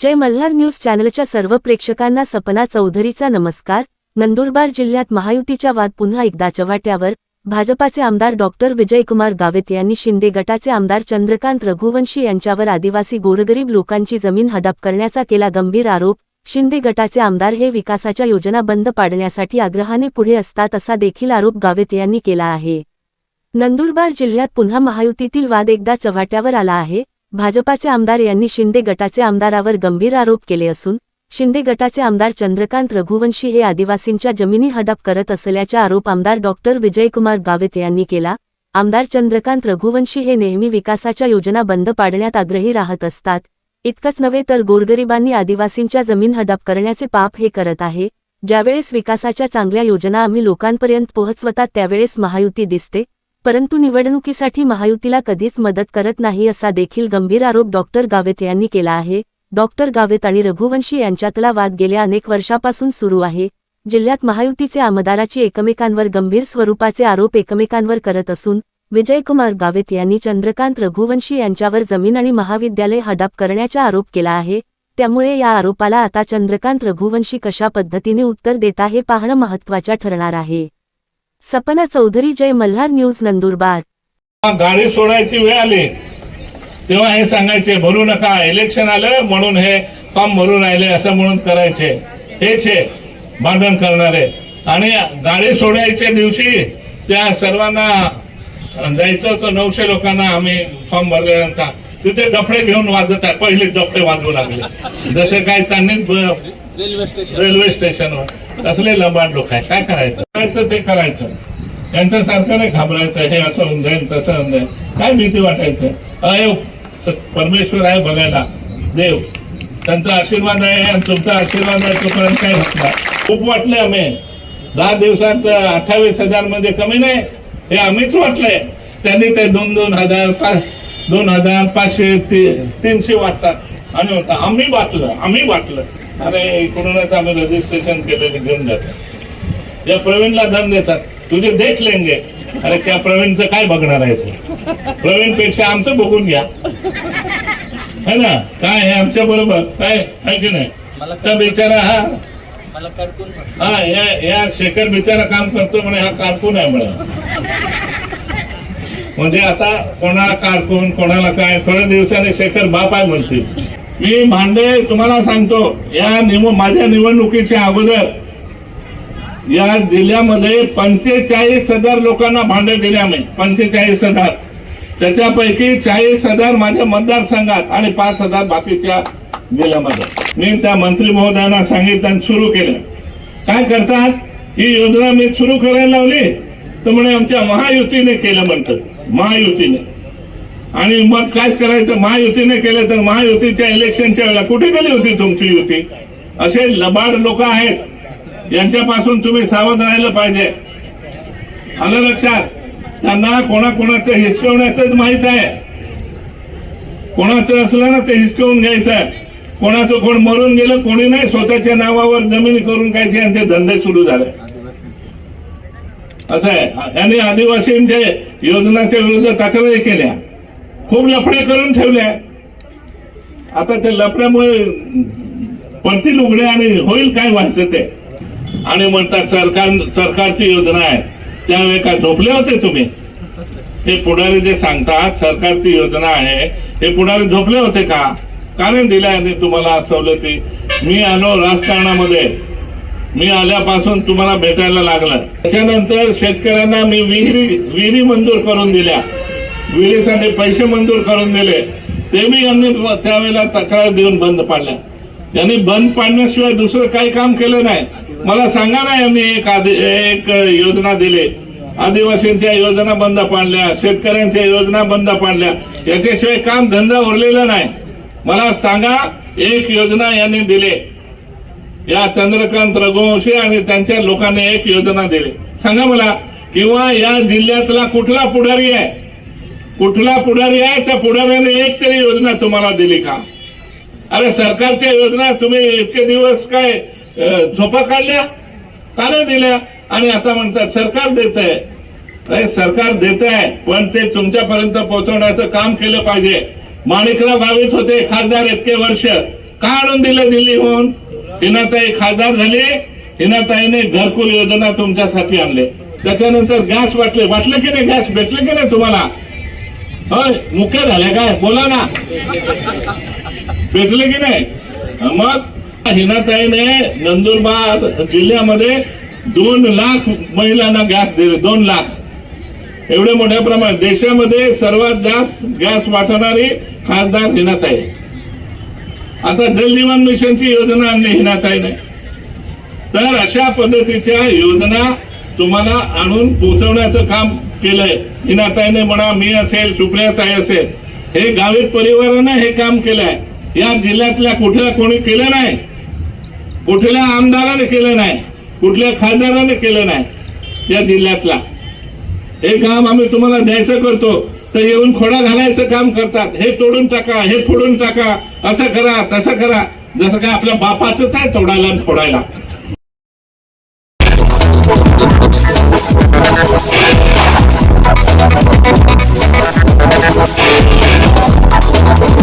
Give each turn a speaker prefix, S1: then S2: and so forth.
S1: जय Malhar news चॅनलच्या सर्व प्रेक्षकांना सपना चौधरीचा नमस्कार. नंदुरबार जिल्ह्यात महायुतीच्या वाद पुन्हा एकदा चव्हाट्यावर भाजपाचे आमदार डॉक्टर विजयकुमार गावित यांनी शिंदे गटाचे आमदार चंद्रकांत रघुवंशी यांच्यावर आदिवासी गोरगरीब लोकांची जमीन हडप करण्याचा केला गंभीर आरोप शिंदे गटाचे आमदार हे विकासाच्या योजना बंद पाडण्यासाठी आग्रहाने पुढे असतात असा देखील आरोप गावित यांनी केला आहे. नंदुरबार जिल्ह्यात पुन्हा महायुतीतील वाद एकदा चव्हाट्यावर आला आहे भाजपाचे आमदार यांनी शिंदे गटाचे आमदारावर गंभीर आरोप केले असून शिंदे गटाचे आमदार चंद्रकांत रघुवंशी हे आदिवासींच्या जमिनी हडप करत असल्याचा आरोप आमदार डॉक्टर विजयकुमार गावित यांनी केला. आमदार चंद्रकांत रघुवंशी हे नेहमी विकासाच्या योजना बंद पाडण्यात आग्रही राहत असतात. इतकंच नव्हे तर गोरगरिबांनी आदिवासींच्या जमीन हडप करण्याचे पाप हे करत आहे. ज्यावेळेस विकासाच्या चांगल्या योजना आम्ही लोकांपर्यंत पोहोचवतात त्यावेळेस महायुती दिसते. परंतु निवडणुकीसाठी महायुतीला कधीच मदत करत नाही असा देखील गंभीर आरोप डॉक्टर गावेत यांनी केला आहे. डॉक्टर गावेत आणि रघुवंशी यांच्यातला वाद गेल्या अनेक वर्षापासून सुरू आहे. जिल्ह्यात महायुतीचे आमदाराची एकमेकांवर गंभीर स्वरूपाचे आरोप एकमेकांवर करत असून विजयकुमार गावेत यांनी चंद्रकांत रघुवंशी यांच्यावर जमीन आणि महाविद्यालय हडप करण्याचा आरोप केला आहे. त्यामुळे या आरोपाला आता चंद्रकांत रघुवंशी कशा पद्धतीने उत्तर देता हे पाहणं महत्त्वाचं ठरणार आहे. सपना चौधरी जय मल्हार न्यूज नंदुरबार.
S2: गाडी सोडायची वेळ आली तेव्हा हे सांगायचे भरू नका इलेक्शन आलं म्हणून हे फॉर्म भरून राहिले असं म्हणून करायचे. हेच हे भांडण करणारे. आणि गाडी सोडायच्या दिवशी त्या सर्वांना जायचं होतं नऊशे लोकांना आम्ही फॉर्म भरल्यानंतर तिथे डफडे घेऊन वाजत आहे पहिले डफडे वाजवू लागले. जसे काय त्यांनी ब-
S3: रेल्वे स्टेशन.
S2: रेल्वे स्टेशनवर. असले लबाड लोक आहे. काय करायचं? करायचं ते करायचं. यांच्यासारखं नाही घाबरायचं हे असं होऊन जाईल तसं होऊन जाईल. काय भीती वाटायचं? अय परमेश्वर आहे बघायला. देव त्यांचा आशीर्वाद आहे आणि तुमचा आशीर्वाद आहे तोपर्यंत काय होत खूप वाटले आम्ही. दहा दिवसात अठ्ठावीस हजारमध्ये कमी नाही. हे आम्हीच वाटलंय त्यांनी ते दोन दोन हजार पाच दोन हजार पाचशे ती- तीनशे वाटतात. आणि होता. आम्ही वाटलं आम्ही वाटलं. आणि इकडूनच आम्ही रजिस्ट्रेशन केलेले घेऊन जातो. या प्रवीणला धन देतात तुझे देख लेंगे. अरे त्या प्रवीणचं काय बघणार आहे तू? प्रवीणपेक्षा आमचं बघून घ्या. है ना? काय आहे आमच्या बरोबर? काय? आहे की नाही?
S3: मला
S2: तर बिचारा हा. हा या या शेखर बिचारा काम करतो म्हणे हा कारकून आहे म्हणे. म्हणजे आता कोणाला कारकून कोणाला काय थोड्या दिवसाने शेखर बाप आहे म्हणतील. मी भांडे तुम्हाला सांगतो या निव माझ्या निवडणुकीच्या अगोदर या जिल्ह्यामध्ये पंचेचाळीस हजार लोकांना भांडे दिले आम्ही पंचेचाळीस हजार. त्याच्यापैकी चाळीस हजार माझ्या मतदारसंघात आणि पाच हजार बाकीच्या जिल्ह्यामध्ये. मी त्या मंत्री महोदयांना सांगितलं आणि सुरू केलं. काय करतात? ही योजना मी सुरू करायला लावली. तर म्हणे आमच्या महायुतीने केलं म्हणतं महायुतीने. आणि मग काय करायचं? महायुतीने केलं तर महायुतीच्या इलेक्शनच्या वेळेला कुठे गेली होती तुमची युती? असे लबाड लोक आहेत. यांच्यापासून तुम्ही सावध राहिलं पाहिजे. आलं लक्षात? त्यांना कोणाकोणाचं हिसकवण्याचंच माहीत आहे. कोणाचं असलं ना ते हिसकवून घ्यायचं. कोणाचं कोण मरून गेलं कोणी नाही स्वतःच्या नावावर जमीन करून काय यांचे धंदे सुरू झाले. असं आहे. यांनी आदिवासींचे योजनाच्या विरुद्ध तक्रारी केल्या. खूप लफडे करून ठेवल्या. आता ते लफड्यामुळे पडतील उघडे आणि होईल काय वाटतं ते? आणि म्हणतात सरकार सरकारची योजना आहे. त्यावेळी काय झोपले होते तुम्ही? हे पुढारी जे सांगतात सरकारची योजना आहे हे पुढारी झोपले होते का? कारण दिल्या यांनी तुम्हाला सवलती मी आलो राजकारणामध्ये. मी आल्यापासून तुम्हाला भेटायला लागलं. त्याच्यानंतर शेतकऱ्यांना मी विहिरी विहिरी मंजूर करून दिल्या. विहिरीसाठी पैसे मंजूर करून दिले. ते मी यांनी त्यावेळेला तक्रार देऊन बंद पाडल्या. यांनी बंद पाडण्याशिवाय दुसरं काही काम केलं नाही. मला सांगा ना यांनी एक आदि एक योजना दिली. आदिवासींच्या योजना बंद पाडल्या शेतकऱ्यांच्या योजना बंद पाडल्या. याच्याशिवाय काम धंदा उरलेला नाही. मला सांगा एक योजना यांनी दिली. या चंद्रकांत रघुवंशी आणि त्यांच्या लोकांनी एक योजना दिली. सांगा मला किंवा या जिल्ह्यातला कुठला पुढारी आहे? कुठला पुढारी आहे त्या पुढाऱ्याने एक तरी योजना तुम्हाला दिली का? अरे सरकारच्या योजना तुम्ही इतके दिवस काय झोपा काढल्या? का नाही दिल्या. आणि आता म्हणतात सरकार देत आहे अरे सरकार देत आहे पण ते तुमच्यापर्यंत पोहोचवण्याचं काम केलं पाहिजे. माणिकराव गावित होते खासदार इतके वर्ष. का आणून दिलं दिल्लीहून? हिनाताई खासदार झाले. हिनाताईने घरकुल योजना तुमच्यासाठी आणले. त्याच्यानंतर गॅस वाटले. वाटलं की नाही गॅस? भेटले की नाही तुम्हाला? होय मुख्य झाले काय? बोला ना. भेटले की नाही? मग हिनाताईने नंदुरबार जिल्ह्यामध्ये दोन लाख महिलांना गॅस दिले दोन लाख. एवढे मोठ्या प्रमाणात देशामध्ये सर्वात जास्त गॅस वाटणारी खासदार हिनाताई. आता जल जीवन मिशनची योजना आणली हिनाताईने. तर अशा पद्धतीच्या योजना तुम्हाला आणून पोहोचवण्याचं काम केलंय. हिनाताईने म्हणा मी असेल सुप्रियाताई असेल हे गावित परिवारानं हे काम केलंय. या जिल्ह्यातल्या कुठल्या कोणी केलं नाही कुठल्या आमदाराने केलं नाही कुठल्या खासदाराने केलं नाही या जिल्ह्यातला. हे काम आम्ही तुम्हाला द्यायचं करतो तर येऊन खोडा घालायचं काम करतात. हे तोडून टाका हे फोडून टाका असं करा तसं करा. जसं काय आपल्या बापाचंच आहे तोडायला आणि फोडायला. アハハハハハ